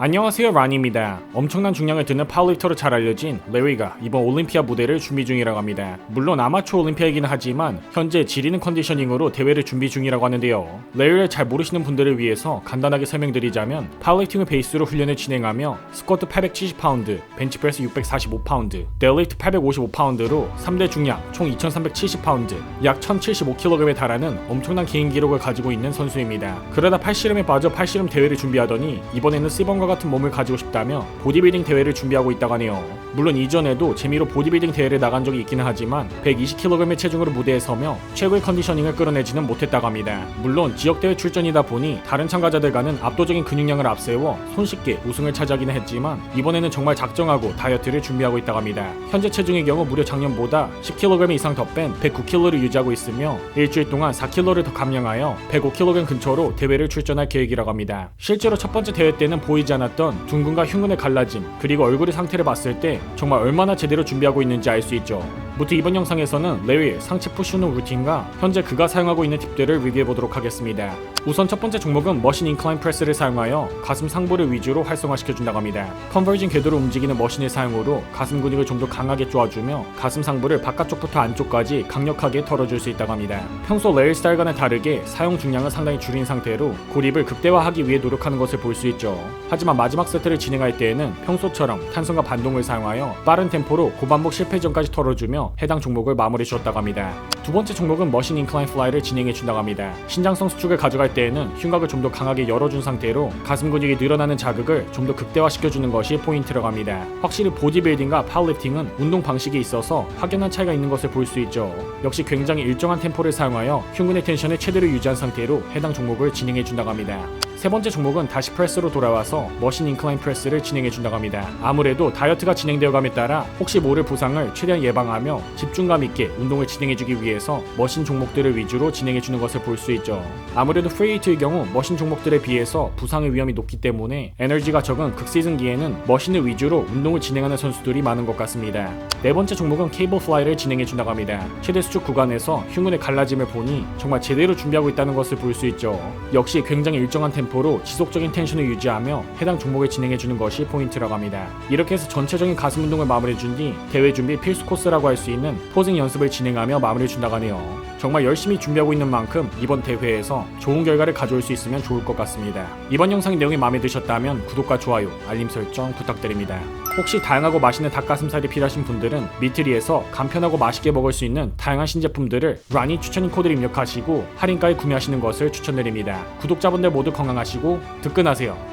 안녕하세요 란입니다. 엄청난 중량을 드는 파워리터로 잘 알려진 레리가 이번 올림피아 무대를 준비 중이라고 합니다. 물론 아마추어 올림피아이긴 하지만 현재 지리는 컨디셔닝으로 대회를 준비 중이라고 하는데요. 레리를 잘 모르시는 분들을 위해서 간단하게 설명드리자면 파워리팅을 베이스로 훈련을 진행하며 스쿼트 870파운드, 벤치프레스 645파운드, 데일리프트 855파운드로 3대 중량 총 2370파운드, 약 1075kg에 달하는 엄청난 개인 기록을 가지고 있는 선수입니다. 그러다 팔씨름에 빠져 팔씨름 대회를 준비하더니 이번에는 시범과 같은 몸을 가지고 싶다며 보디빌딩 대회를 준비하고 있다고 하네요. 물론 이전에도 재미로 보디빌딩 대회를 나간 적이 있기는 하지만 120kg의 체중으로 무대에 서며 최고의 컨디셔닝을 끌어내지는 못했다고 합니다. 물론 지역 대회 출전이다 보니 다른 참가자들과는 압도적인 근육량을 앞세워 손쉽게 우승을 차지하기는 했지만 이번에는 정말 작정하고 다이어트를 준비하고 있다고 합니다. 현재 체중의 경우 무려 작년보다 10kg 이상 더 뺀 109kg를 유지하고 있으며 일주일 동안 4kg를 더 감량하여 105kg 근처로 대회를 출전할 계획이라고 합니다. 실제로 첫 번째 대회 때는 보이지 않 았던 둥근과 흉근의 갈라짐 그리고 얼굴의 상태를 봤을 때 정말 얼마나 제대로 준비하고 있는지 알 수 있죠. 무튼 이번 영상에서는 레위의 상체 푸시노 루틴과 현재 그가 사용하고 있는 팁들을 리뷰해 보도록 하겠습니다. 우선 첫 번째 종목은 머신 인클라인 프레스를 사용하여 가슴 상부를 위주로 활성화시켜 준다고 합니다. 컨버진 궤도로 움직이는 머신의 사용으로 가슴 근육을 좀 더 강하게 쪼아주며 가슴 상부를 바깥쪽부터 안쪽까지 강력하게 털어줄 수 있다고 합니다. 평소 레일 스타일과는 다르게 사용 중량을 상당히 줄인 상태로 고립을 극대화하기 위해 노력하는 것을 볼 수 있죠. 하지만 마지막 세트를 진행할 때에는 평소처럼 탄성과 반동을 사용하여 빠른 템포로 고반복 실패 전까지 털어주며 해당 종목을 마무리 주었다고 합니다. 두 번째 종목은 머신 인클라인 플라이를 진행해 준다고 합니다. 신장성 수축을 가져갈 때에는 흉곽을 좀 더 강하게 열어준 상태로 가슴 근육이 늘어나는 자극을 좀 더 극대화시켜주는 것이 포인트라고 합니다. 확실히 보디빌딩과 파워리프팅은 운동 방식에 있어서 확연한 차이가 있는 것을 볼 수 있죠. 역시 굉장히 일정한 템포를 사용하여 흉근의 텐션을 최대로 유지한 상태로 해당 종목을 진행해 준다고 합니다. 세 번째 종목은 다시 프레스로 돌아와서 머신 인클라인 프레스를 진행해 준다고 합니다. 아무래도 다이어트가 진행되어 감에 따라 혹시 모를 부상을 최대한 예방하며 집중감 있게 운동을 진행해 주기 위해서 머신 종목들을 위주로 진행해 주는 것을 볼 수 있죠. 아무래도 프리웨이트의 경우 머신 종목들에 비해서 부상의 위험이 높기 때문에 에너지가 적은 극시즌기에는 머신을 위주로 운동을 진행하는 선수들이 많은 것 같습니다. 네 번째 종목은 케이블 플라이를 진행해 준다고 합니다. 최대 수축 구간에서 흉근의 갈라짐을 보니 정말 제대로 준비하고 있다는 것을 볼 수 있죠. 역시 굉장히 일정한 템 포로 지속적인 텐션을 유지하며 해당 종목을 진행해 주는 것이 포인트라고 합니다. 이렇게 해서 전체적인 가슴 운동을 마무리해 준 뒤 대회 준비 필수 코스라고 할 수 있는 포징 연습을 진행하며 마무리해 준다고 하네요. 정말 열심히 준비하고 있는 만큼 이번 대회에서 좋은 결과를 가져올 수 있으면 좋을 것 같습니다. 이번 영상 내용이 마음에 드셨다면 구독과 좋아요, 알림 설정 부탁드립니다. 혹시 다양하고 맛있는 닭가슴살이 필요하신 분들은 미트리에서 간편하고 맛있게 먹을 수 있는 다양한 신제품들을 라니 추천인 코드를 입력하시고 할인가에 구매하시는 것을 추천드립니다. 구독자분들 모두 건강하시고 득근하세요.